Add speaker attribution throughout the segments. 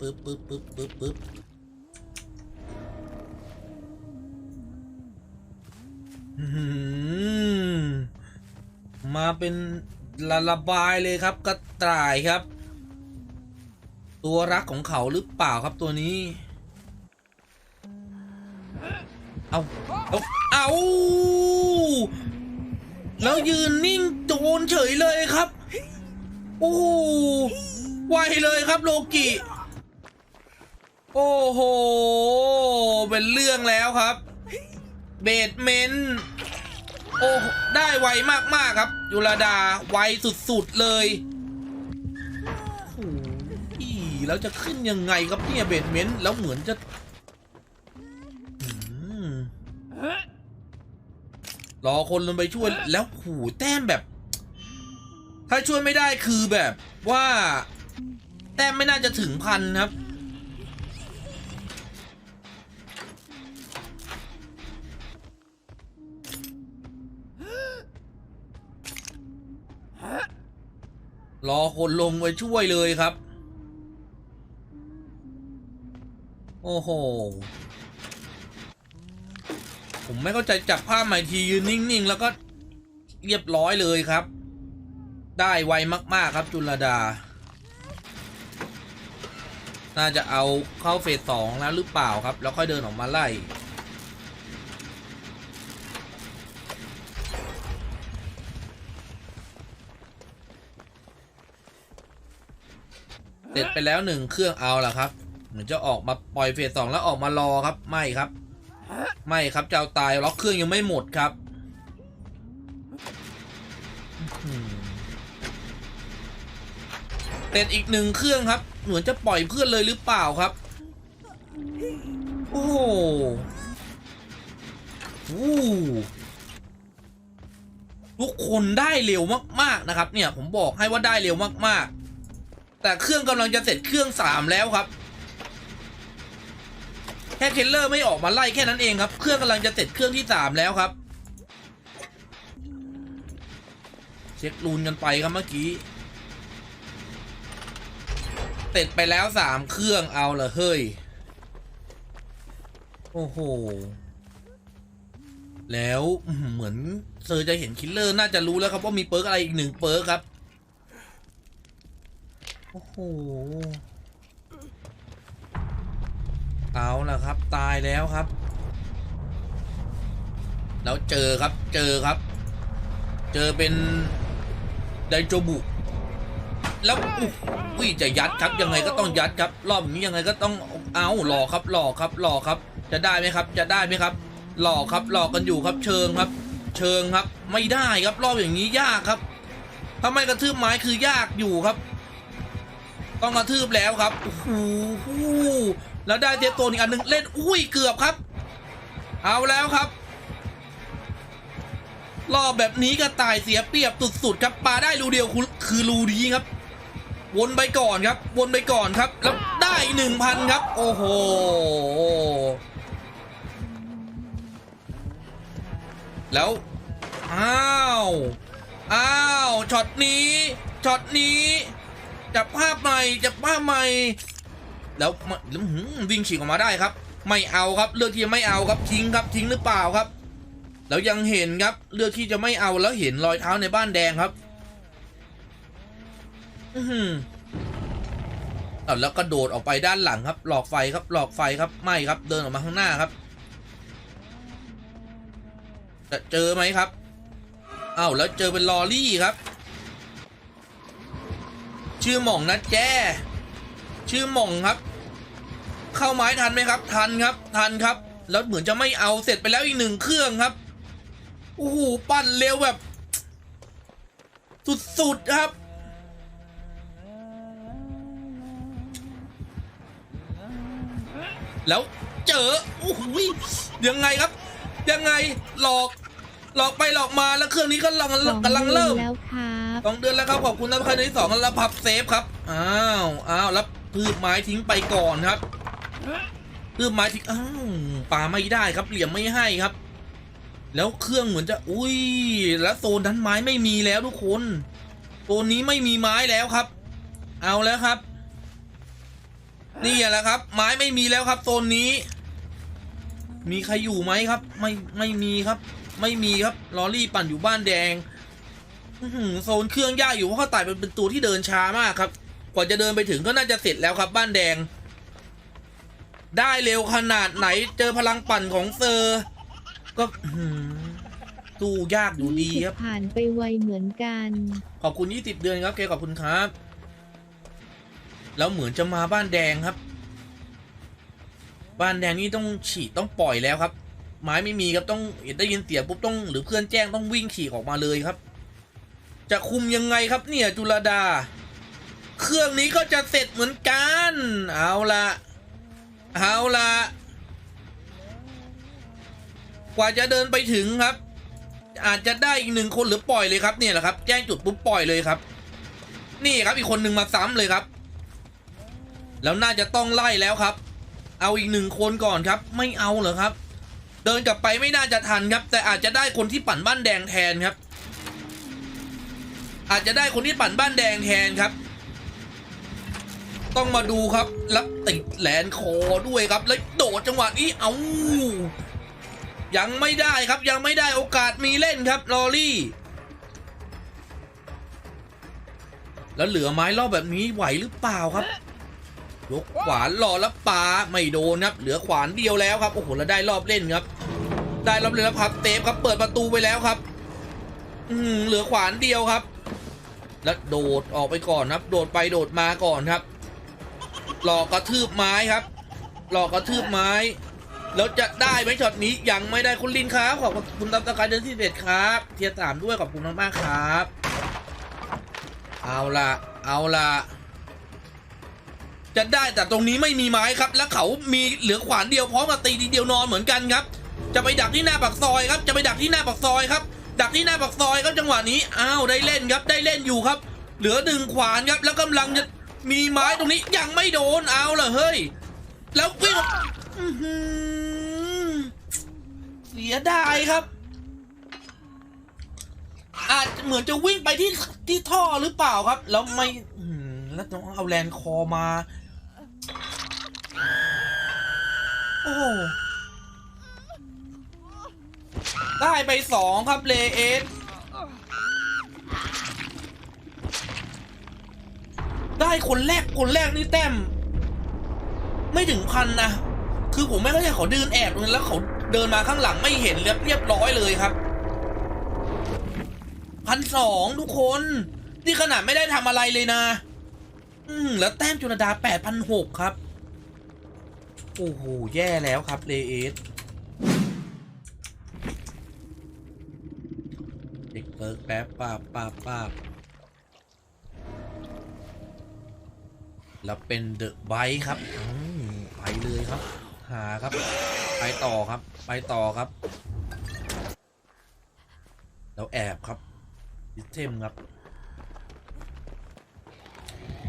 Speaker 1: ปึ๊บปึ๊บปึ๊บปึ๊บปึ๊บมาเป็นละระบายเลยครับกระต่ายครับ ตัวรักของเขาหรือเปล่าครับตัวนี้ เอาเอาเอาแล้วยืนนิ่งโจนเฉยเลยครับ โอ้ไวเลยครับโลกิ โอ้โห เป็นเรื่องแล้วครับ เบดเมนโอ้ ได้ไวมาก ๆ ครับ ยุรดา ไวสุด ๆ เลยโอ้โหแล้วจะขึ้นยังไงครับเนี่ยเบดเมนแล้วเหมือนจะรอคนลงไปช่วยแล้วหูแต้มแบบ ถ้าช่วยไม่ได้คือแบบว่า แต้มไม่น่าจะถึงพันครับ รอคนลงไปช่วยเลยครับ โอ้โห ผมไม่เข้าใจจับภาพใหม่ทียืนนิ่ง ๆ แล้วก็เรียบร้อยเลยครับ ได้ไวมาก ๆ ครับจุลดา น่าจะเอาเข้าเฟสสองแล้วหรือเปล่าครับ แล้วค่อยเดินออกมาไล่ เสร็จไปแล้วหนึ่งเครื่องเอาล่ะครับเหมือนจะออกมาปล่อยเฟสสองแล้วออกมารอครับไม่ครับ ไม่ครับเจ้าตายล็อกเครื่องยังไม่หมดครับเสร็จอีกหนึ่งเครื่องครับ เหมือนจะปล่อยเพื่อนเลยหรือเปล่าครับ โอ้โหทุกคนได้เร็วมากๆนะครับ เนี่ยผมบอกให้ว่าได้เร็วมากๆ แต่เครื่องกำลังจะเสร็จเครื่องสามแล้วครับ แค่เทรลเลอร์ไม่ออกมาไล่แค่นั้นเองครับ เครื่องกำลังจะเสร็จเครื่องที่สามแล้วครับ เช็ครูนกันไปครับเมื่อกี้ เสร็จไปแล้วสามเครื่องเอาละเฮ้ย โอ้โห แล้วเหมือนเซอร์จะเห็นคิลเลอร์น่าจะรู้แล้วครับว่ามีเปิร์กอะไรอีกหนึ่งเปิร์กครับ โอ้โห เอาละครับ ตายแล้วครับ แล้วเจอครับ เจอครับ เจอเป็นไดโจบุ แล้วอุ้ยจะยัดครับ ยังไงก็ต้องยัดครับ รอบนี้ยังไงก็ต้อง เอาหล่อครับ หล่อครับ หล่อครับ จะได้ไหมครับ จะได้ไหมครับ หล่อครับ หลอกกันอยู่ครับ เชิงครับ เชิงครับ ไม่ได้ครับ รอบอย่างนี้ยากครับถ้าไม่กระทืบไม้คือยากอยู่ครับ ต้องกระทืบแล้วครับโอ้โหแล้วได้เทปตัวอีกอันหนึ่งเล่นอุ้ยเกือบครับ เอาแล้วครับรอบแบบนี้กระต่ายเสียเปรียบสุดๆครับปาได้รูเดียวคือคือรูนี้ครับ วนไปก่อนครับ วนไปก่อนครับ แล้วได้หนึ่งพันครับ โอ้โหแล้วอ้าว อ้าวช็อตนี้ช็อตนี้ จับภาพใหม่จับภาพใหม่ แล้วมาอื้อหือวิ่งฉีกออกมาได้ครับ ไม่เอาครับเลือกที่จะไม่เอาครับทิ้งครับทิ้งหรือเปล่าครับ แล้วยังเห็นครับเลือกที่จะไม่เอาแล้วเห็นรอยเท้าในบ้านแดงครับ อือเอาแล้วก็โดดออกไปด้านหลังครับ หลอกไฟครับ หลอกไฟครับ ไม่ครับ เดินออกมาข้างหน้าครับ จะเจอไหมครับอ้าวแล้วเจอเป็นลอรี่ครับ ชื่อหม่องนะแจ้ชื่อหม่องครับ เข้าไม้ทันไหมครับ ทันครับ ทันครับ แล้วเหมือนจะไม่เอาเสร็จไปแล้วอีกหนึ่งเครื่องครับโอ้โหปั่นเร็วแบบ สุดๆครับแล้วเจอโอ้โหยังไงครับ ยังไงหลอก หลอกไปหลอกมาแล้วเครื่องนี้ก็กำลังกำลังเริ่ม
Speaker 2: แล้วครับ
Speaker 1: สองเดือนแล้วครับขอบคุณนะครที่สองแล้วพับเซฟครับอ้าวอ้าวแล้วพืบไม้ทิ้งไปก่อนครับพืบไม้ทิ้งอ้าวปาไม่ได้ครับเหลี่ยมไม่ให้ครับ แล้วเครื่องเหมือนจะอุ้ย แล้วโซนนั้นไม้ไม่มีแล้วทุกคนโซนนี้ไม่มีไม้แล้วครับ เอาแล้วครับ นี่แหละครับ ไม้ไม่มีแล้วครับโซนนี้ มีใครอยู่ไหมครับ ไม่ไม่มีครับ ไม่มีครับลอรี่ปั่นอยู่บ้านแดง โซนเครื่องยากอยู่เพราะเขาไต่เป็นเป็นตัวที่เดินช้ามากครับ กว่าจะเดินไปถึงก็น่าจะเสร็จแล้วครับ บ้านแดง ได้เร็วขนาดไหนเจอพลังปั่นของเซอร์ ก็อื้อหือสู้ยากอยู่ดีครับ
Speaker 2: ผ่านไปไวเหมือนกัน
Speaker 1: ขอบคุณ20เดือนครับเกขอบคุณครับ แล้วเหมือนจะมาบ้านแดงครับ บ้านแดงนี่ต้องฉีดต้องปล่อยแล้วครับไม้ไม่มีครับต้องเห็นได้ยินเสียงปุ๊บต้องหรือเพื่อนแจ้งต้องวิ่งขี่ออกมาเลยครับ จะคุมยังไงครับเนี่ยจุลดา เครื่องนี้ก็จะเสร็จเหมือนกัน เอาละเอาละกว่าจะเดินไปถึงครับ อาจจะได้อีกหนึ่งคนหรือปล่อยเลยครับเนี่ยแหละครับ แจ้งจุดปุ๊บปล่อยเลยครับ นี่ครับอีกคนหนึ่งมาซ้ำเลยครับ แล้วน่าจะต้องไล่แล้วครับ เอาอีกหนึ่งคนก่อนครับ ไม่เอาเหรอครับ เดินกลับไปไม่น่าจะทันครับ แต่อาจจะได้คนที่ปั่นบ้านแดงแทนครับ อาจจะได้คนที่ปั่นบ้านแดงแทนครับ ต้องมาดูครับ แล้วติดแหลนคอด้วยครับ แล้วโดดจังหวะนี้เอายังไม่ได้ครับยังไม่ได้โอกาสมีเล่นครับลอรี่ แล้วเหลือไม้รอบแบบนี้ไหวหรือเปล่าครับยกขวานรอแล้วปาไม่โดนครับ เหลือขวานเดียวแล้วครับโอ้โหแล้วได้รอบเล่นครับ ได้รอบเล่นแล้วพับเตฟครับเปิดประตูไปแล้วครับ อืเหลือขวานเดียวครับ แล้วโดดออกไปก่อนครับ โดดไปโดดมาก่อนครับ หลอกกระทืบไม้ครับ หลอกกระทืบไม้ แล้วจะได้ไหมช็อตนี้ยังไม่ได้คุณลินครับขอบคุณตับตะการเดือนที่เด็ดครับ เทียร์สามด้วยขอบคุณมากๆครับ เอาละเอาละจะได้แต่ตรงนี้ไม่มีไม้ครับ แล้วเขามีเหลือขวานเดียวพร้อมกับตีทีเดียวนอนเหมือนกันครับ จะไปดักที่หน้าปากซอยครับ จะไปดักที่หน้าปากซอยครับ ดักที่หน้าปากซอยครับจังหวะนี้อ้าวได้เล่นครับได้เล่นอยู่ครับ เหลือหนึ่งขวานครับแล้วกำลังจะมีไม้ตรงนี้ยังไม่โดนเอาละเฮ้ย แล้ววิ่งเสียดายครับ อาจเหมือนจะวิ่งไปที่ที่ท่อหรือเปล่าครับ แล้วไม่อืแล้วต้องเอาแลนคอมา โอ้ ได้ไปสองครับเลเอสได้คนแรกคนแรกนี่แต้ม ไม่ถึงพันนะ คือผมไม่เข้าใจเขาเดินแอบตรงนั้นแล้วเขาเดินมาข้างหลังไม่เห็นเรียบเรียบร้อยเลยครับพันสองทุกคน นี่ขนาดไม่ได้ทำอะไรเลยนะ อืมแล้วแต้มจุลดาแปดพันหกครับ โอ้โห แย่แล้วครับเลเอส เด็กเปิร์กแป๊บปาบปาบปาบแล้วเป็นเดอะไบครับไปเลยครับ หาครับ ไปต่อครับ ไปต่อครับ แล้วแอบครับซิสเทมครับ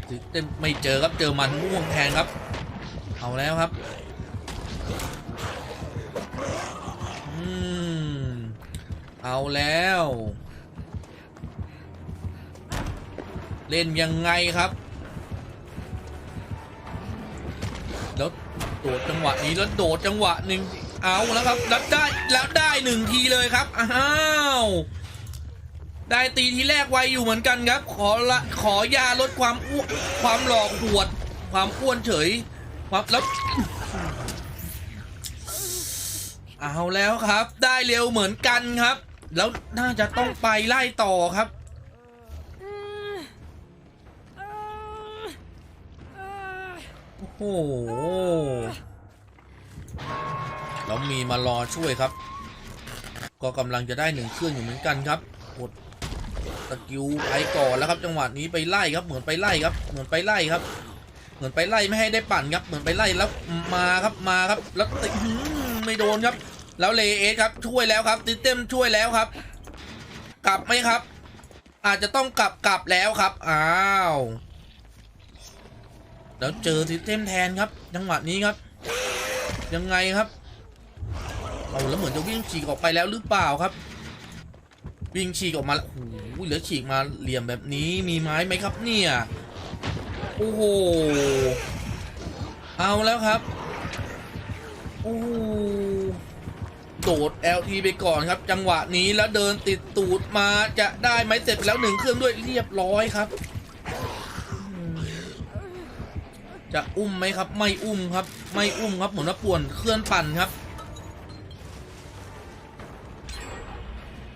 Speaker 1: ซิสเทมไม่เจอครับเจอมันม่วงแทนครับ เอาแล้วครับอืมเอาแล้ว เล่นยังไงครับ แล้วโดดจังหวะนี้แล้วโดดจังหวะหนึ่งเอาแล้วครับแล้วได้แล้วได้หนึ่งทีเลยครับอ้าวได้ตีทีแรกไวอยู่เหมือนกันครับ ขอละขอยาลดความอ้วนความหลอกหวด ความอ้วนเฉยความแล้วเอาแล้วครับ ได้เร็วเหมือนกันครับ แล้วน่าจะต้องไปไล่ต่อครับ โอ้โหแล้วมีมารอช่วยครับ ก็กำลังจะได้หนึ่งเครื่องอยู่เหมือนกันครับกดสกิลไปก่อนแล้วครับ จังหวะนี้ไปไล่ครับ เหมือนไปไล่ครับ เหมือนไปไล่ครับ เหมือนไปไล่ไม่ให้ได้ปั่นครับ เหมือนไปไล่แล้วมาครับมาครับ แล้วติไม่โดนครับ แล้วเลเอสครับช่วยแล้วครับติเต็มช่วยแล้วครับ กลับไหมครับ อาจจะต้องกลับกลับแล้วครับอ้าว แล้วเจอซิสเต็มแทนครับ จังหวะนี้ครับ ยังไงครับเอาแล้วเหมือนจะวิ่งฉีกออกไปแล้วหรือเปล่าครับ วิ่งฉีกออกมาแล้วโอ้โหเหลือฉีกมาเหลี่ยมแบบนี้มีไม้ไหมครับเนี่ยโอ้โหเอาแล้วครับโอ้โโดด LT ไปก่อนครับ จังหวะนี้แล้วเดินติดตูดมาจะได้ไหมเสร็จไปแล้วหนึ่งเครื่องด้วยเรียบร้อยครับ จะอุ้มไหมครับ ไม่อุ้มครับ ไม่อุ้มครับเหมือนว่าป่วนเคลื่อนปั่นครับ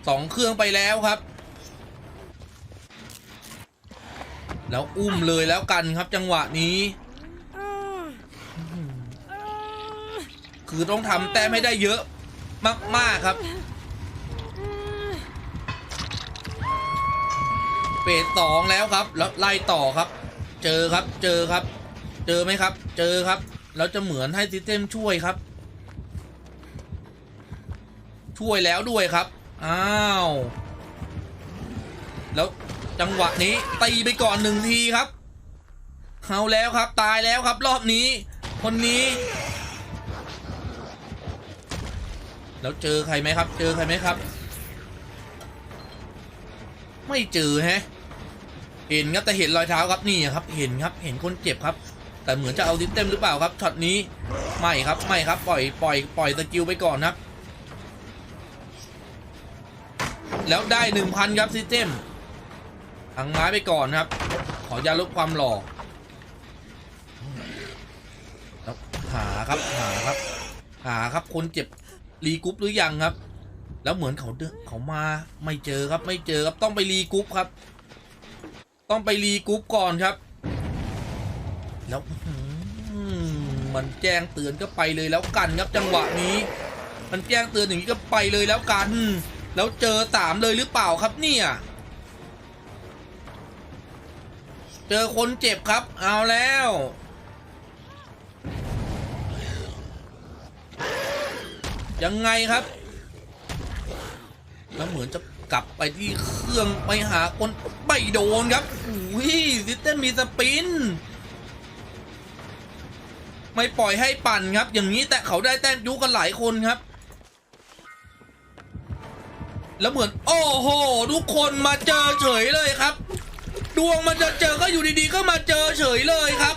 Speaker 1: สองเครื่องไปแล้วครับ แล้วอุ้มเลยแล้วกันครับจังหวะนี้ คือต้องทำแต้มให้ได้เยอะมาก ๆ ครับเฟสสองแล้วครับ แล้วไล่ต่อครับ เจอครับเจอครับ เจอไหมครับ เจอครับ แล้วจะเหมือนให้ซิสเต็มช่วยครับ ช่วยแล้วด้วยครับ อ้าว แล้วจังหวะนี้ตีไปก่อนหนึ่งทีครับเอาแล้วครับตายแล้วครับรอบนี้ คนนี้ แล้วเจอใครไหมครับ เจอใครไหมครับ ไม่เจอฮะเห็นครับแต่เห็นรอยเท้าครับนี่ครับ เห็นครับ เห็นคนเจ็บครับ แต่เหมือนจะเอาซิสเต็มหรือเปล่าครับช็อตนี้ไม่ครับไม่ครับปล่อยปล่อยปล่อยสกิลไปก่อนครับ แล้วได้หนึ่งพันครับซิสเต็มทางไม้ไปก่อนครับ ขอยาลดความหล่อแล้วหาครับหาครับ หาครับคนเจ็บรีกรุ๊ปหรือยังครับ แล้วเหมือนเขาเดเขามาไม่เจอครับไม่เจอครับต้องไปรีกรุ๊ปครับ ต้องไปรีกรุ๊ปก่อนครับ แล้วมันแจ้งเตือนก็ไปเลยแล้วกันครับจังหวะนี้ มันแจ้งเตือนอย่างนี้ก็ไปเลยแล้วกัน แล้วเจอสามเลยหรือเปล่าครับเนี่ยเจอคนเจ็บครับ เอาแล้ว ยังไงครับ แล้วเหมือนจะกลับไปที่เครื่องไปหาคน ไม่โดนครับอุ้ยซิสเต็มมีสปิน ไม่ปล่อยให้ปั่นครับ อย่างนี้แต่เขาได้แต้มยุกันหลายคนครับ แล้วเหมือน โอ้โห ทุกคนมาเจอเฉยเลยครับ ดวงมันจะเจอก็อยู่ดีๆ ก็มาเจอเฉยเลยครับ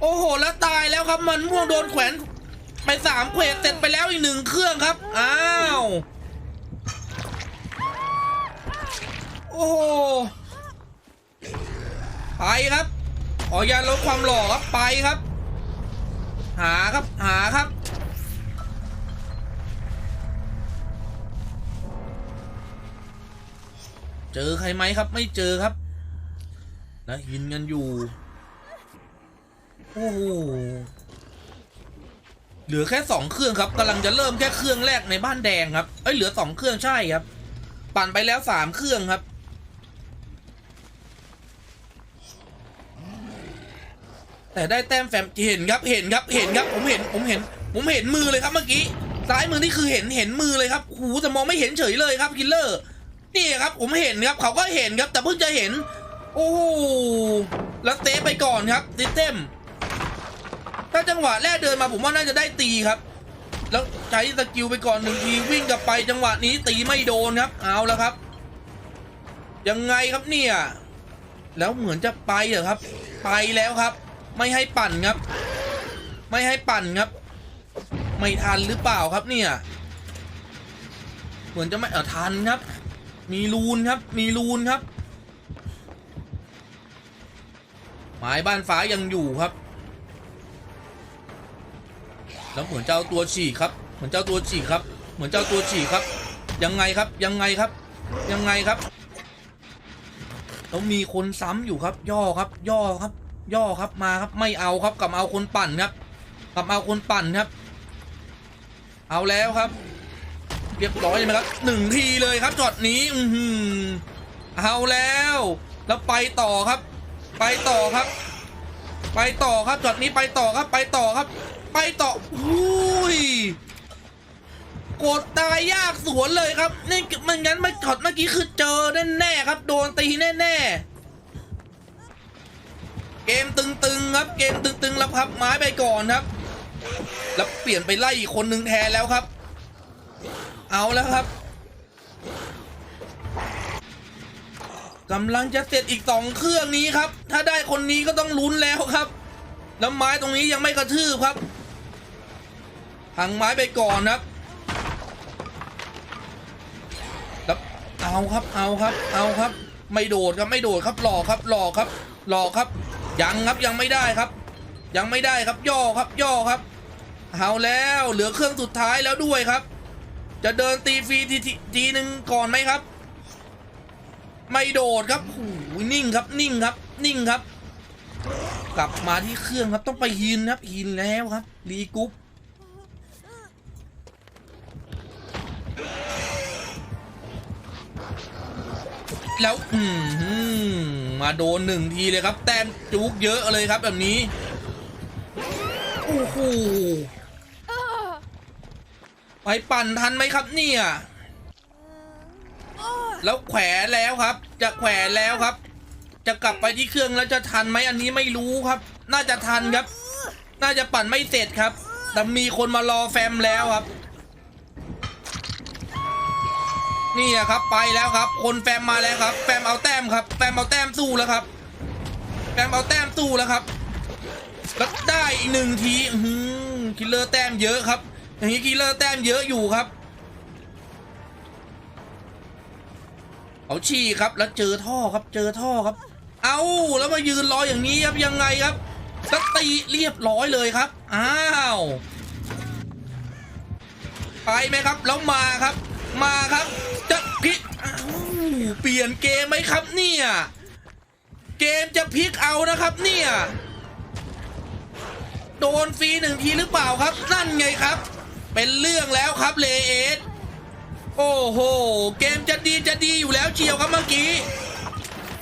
Speaker 1: โอ้โห แล้วตายแล้วครับมันม่วงโดนแขวนไปสามเควสเสร็จไปแล้วอีกหนึ่งเครื่องครับ อ้าว โอ้โหไปครับ ขอยาลดความหล่อครับไปครับ หาครับ หาครับ เจอใครไหมครับ ไม่เจอครับ นะหินกันอยู่ โอ้โหเหลือแค่สองเครื่องครับกำลังจะเริ่มแค่เครื่องแรกในบ้านแดงครับ เอ้ยเหลือสองเครื่องใช่ครับ ปั่นไปแล้วสามเครื่องครับ แต่ได้แต้มแฟมเห็นครับเห็นครับเห็นครับผมเห็นผมเห็น ผมเห็นมือเลยครับเมื่อกี้ซ้ายมือนี่คือเห็นเห็นมือเลยครับหูแต่มองไม่เห็นเฉยเลยครับคิลเลอร์นี่ครับผมเห็นครับเขาก็เห็นครับ แต่เพิ่งจะเห็น โอ้โหแล้วเซฟไปก่อนครับซิสเต็มถ้าจังหวะแรกเดินมาผมว่าน่าจะได้ตีครับ แล้วใช้สกิลไปก่อนหนึ่งทีวิ่งกลับไปจังหวะนี้ตีไม่โดนครับ เอาแล้วครับ ยังไงครับเนี่ย แล้วเหมือนจะไปเหรอครับ ไปแล้วครับ ไม่ให้ปั่นครับ ไม่ให้ปั่นครับ ไม่ทันหรือเปล่าครับเนี่ย เหมือนจะไม่เออทันครับ มีรูนครับ มีรูนครับ หมายบ้านฟ้ายังอยู่ครับ แล้วเหมือนเจ้าตัวฉีกครับ เหมือนเจ้าตัวฉีกครับ เหมือนเจ้าตัวฉีกครับ ยังไงครับ ยังไงครับ ยังไงครับแล้วมีคนซ้ำอยู่ครับ ย่อครับ ย่อครับ ย่อครับมาครับไม่เอาครับกลับเอาคนปั่นครับกลับเอาคนปั่นครับ เอาแล้วครับ เรียบร้อยใช่ไหมครับหนึ่งทีเลยครับช็อตนี้ อือหือเอาแล้ว แล้วไปต่อครับ ไปต่อครับ ไปต่อครับช็อตนี้ไปต่อครับไปต่อครับ ไปต่ออุ้ยกดตายยากสวนเลยครับ นี่มันงั้นไม่ช็อตเมื่อกี้คือเจอแน่ๆครับ โดนตีแน่ๆ เกมตึงๆครับ เกมตึงๆแล้วพับไม้ไปก่อนครับ แล้วเปลี่ยนไปไล่อีกคนหนึ่งแทนแล้วครับ เอาแล้วครับกำลังจะเสร็จอีกสองเครื่องนี้ครับ ถ้าได้คนนี้ก็ต้องลุ้นแล้วครับแล้วไม้ตรงนี้ยังไม่กระทืบครับพังไม้ไปก่อนครับแล้วเอาครับ เอาครับ เอาครับ ไม่โดดครับ ไม่โดดครับ หลอกครับ หลอกครับ หลอกครับ ยังครับยังไม่ได้ครับ ยังไม่ได้ครับย่อครับย่อครับเอาแล้วเหลือเครื่องสุดท้ายแล้วด้วยครับ จะเดินตีฟรีทีทีทีหนึ่งก่อนไหมครับ ไม่โดดครับโอ้นิ่งครับนิ่งครับ นิ่งครับ กลับมาที่เครื่องครับต้องไปฮินครับฮินแล้วครับรีกรุ๊ปแล้ว อืม มาโดนหนึ่งทีเลยครับ แต้มจุกเยอะเลยครับแบบนี้โอ้โหไปปั่นทันไหมครับเนี่ยแล้วแขวนแล้วครับ จะแขวนแล้วครับ จะกลับไปที่เครื่องแล้วจะทันไหมอันนี้ไม่รู้ครับ น่าจะทันครับ น่าจะปั่นไม่เสร็จครับ แต่มีคนมารอแฟมแล้วครับ นี่ครับไปแล้วครับ คนแฟมมาแล้วครับ แฟมเอาแต้มครับ แฟมเอาแต้มสู้แล้วครับ แฟมเอาแต้มสู้แล้วครับแล้วได้อีกหนึ่งทีอืคิลเลอร์แต้มเยอะครับ อย่างนี้คิลเลอร์แต้มเยอะอยู่ครับเอาชี้ครับแล้วเจอท่อครับเจอท่อครับ เอาแล้วมายืนรออย่างนี้ครับยังไงครับสตีเรียบร้อยเลยครับ อ้าว ไปไหมครับ แล้วมาครับ มาครับจะพลิกเปลี่ยนเกมไหมครับเนี่ยเกมจะพลิกเอานะครับเนี่ยโดนฟรีหนึ่งทีหรือเปล่าครับ นั่นไงครับ เป็นเรื่องแล้วครับเลเอสโอ้โห เกมจะดีจะดีอยู่แล้วเชียวครับเมื่อกี้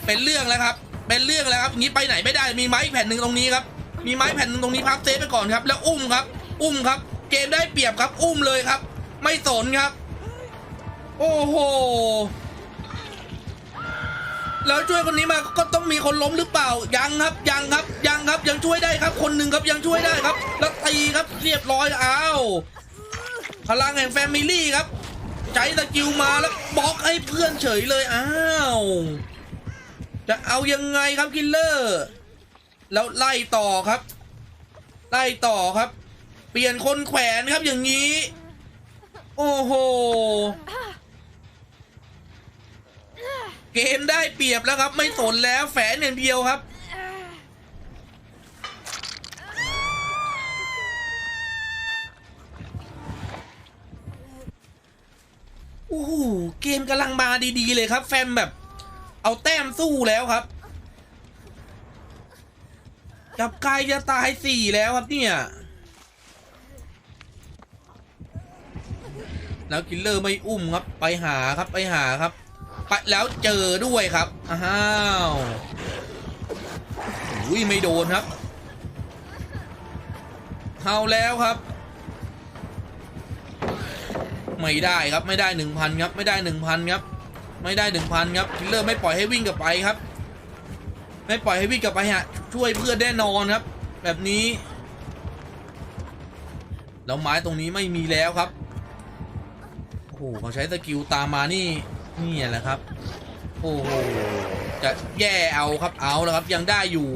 Speaker 1: เป็นเรื่องแล้วครับ เป็นเรื่องแล้วครับงนี้ไปไหนไม่ได้มีไม้แผ่นหนึ่งตรงนี้ครับ มีไม้แผ่นหนึ่งตรงนี้พับเซฟไปก่อนครับ แล้วอุ้มครับ อุ้มครับ เกมได้เปรียบครับ อุ้มเลยครับ ไม่สนครับ โอ้โห แล้วช่วยคนนี้มาก็ต้องมีคนล้มหรือเปล่า ยังครับ ยังครับ ยังครับ ยังช่วยได้ครับ คนหนึ่งครับยังช่วยได้ครับ แล้วตีครับเรียบร้อย อ้าว พลังแห่งแฟมิลี่ครับใจสกิลมาแล้วบล็อกให้เพื่อนเฉยเลย อ้าว จะเอายังไงครับคิลเลอร์ แล้วไล่ต่อครับ ไล่ต่อครับ เปลี่ยนคนแขวนครับอย่างนี้ โอ้โห เกมได้เปรียบแล้วครับ ไม่สนแล้วแฝนอย่างเดียวครับ โอ้โหเกมกำลังมาดีๆเลยครับ แฟมแบบ เอาแต้มสู้แล้วครับกับกายจะตายสี่แล้วครับเนี่ยแล้วกิลเลอร์ไม่อุ้มครับ ไปหาครับไปหาครับ ไปแล้วเจอด้วยครับ อ้าวอุ้ยไม่โดนครับเอาแล้วครับ ไม่ได้ครับไม่ได้หนึ่งพันครับ ไม่ได้หนึ่งพันครับ ไม่ได้หนึ่งพันครับคิลเลอร์ไม่ปล่อยให้วิ่งกลับไปครับ ไม่ปล่อยให้วิ่งกลับไปฮะช่วยเพื่อนแน่นอนครับ แบบนี้แล้วไม้ตรงนี้ไม่มีแล้วครับโอ้โหเขาใช้สกิลตามมานี่ นี่แหละครับ โอ้โหจะแย่เอาครับเอาแล้วครับยังได้อยู่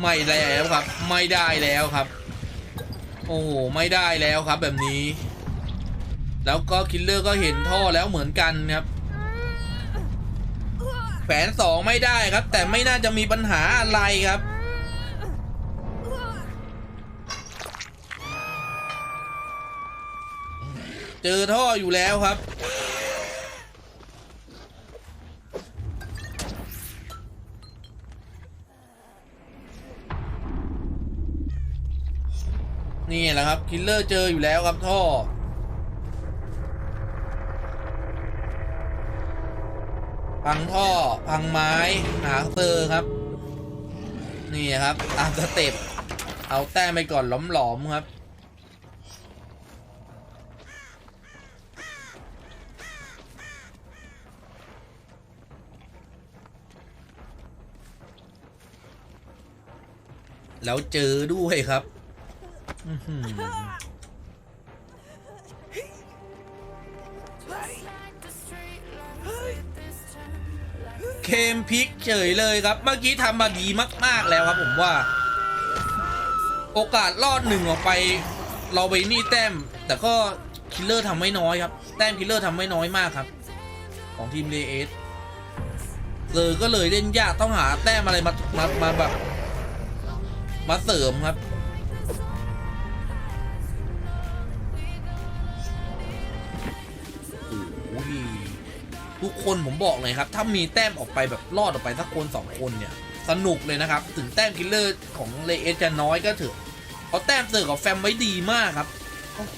Speaker 1: ไม่แล้วครับ ไม่ได้แล้วครับ โอ้โหไม่ได้แล้วครับแบบนี้ แล้วก็คิลเลอร์ก็เห็นท่อแล้วเหมือนกันครับแผนสองไม่ได้ครับ แต่ไม่น่าจะมีปัญหาอะไรครับ เจอท่ออยู่แล้วครับ นี่แหละครับ คิลเลอร์เจออยู่แล้วครับท่อพังท่อพังไม้หาเตอร์ครับ นี่ครับตามสเต็ปเอาแต้มไปก่อนหลอมๆครับ แล้วเจอด้วยครับเคมพิกเฉยเลยครับ เมื่อกี้ทำมาดีมาก ๆ แล้วครับผมว่า โอกาสรอดหนึ่งออกไป เราไปนี่แต้ม แต่ก็คิลเลอร์ทำไม่น้อยครับ แต้มคิลเลอร์ทำไม่น้อยมากครับ ของทีมเลเอสเลยก็เลยเล่นยากต้องหาแต้มอะไรมามาแบบ มาเสริมครับโอ้ทุกคนผมบอกเลยครับ ถ้ามีแต้มออกไปแบบรอดออกไปสักคนสองคนเนี่ย สนุกเลยนะครับ ถึงแต้มคิลเลอร์ของเลเอจะน้อยก็เถอะเพราะแต้มเซอร์กับแฟมไว้ดีมากครับโอ้โห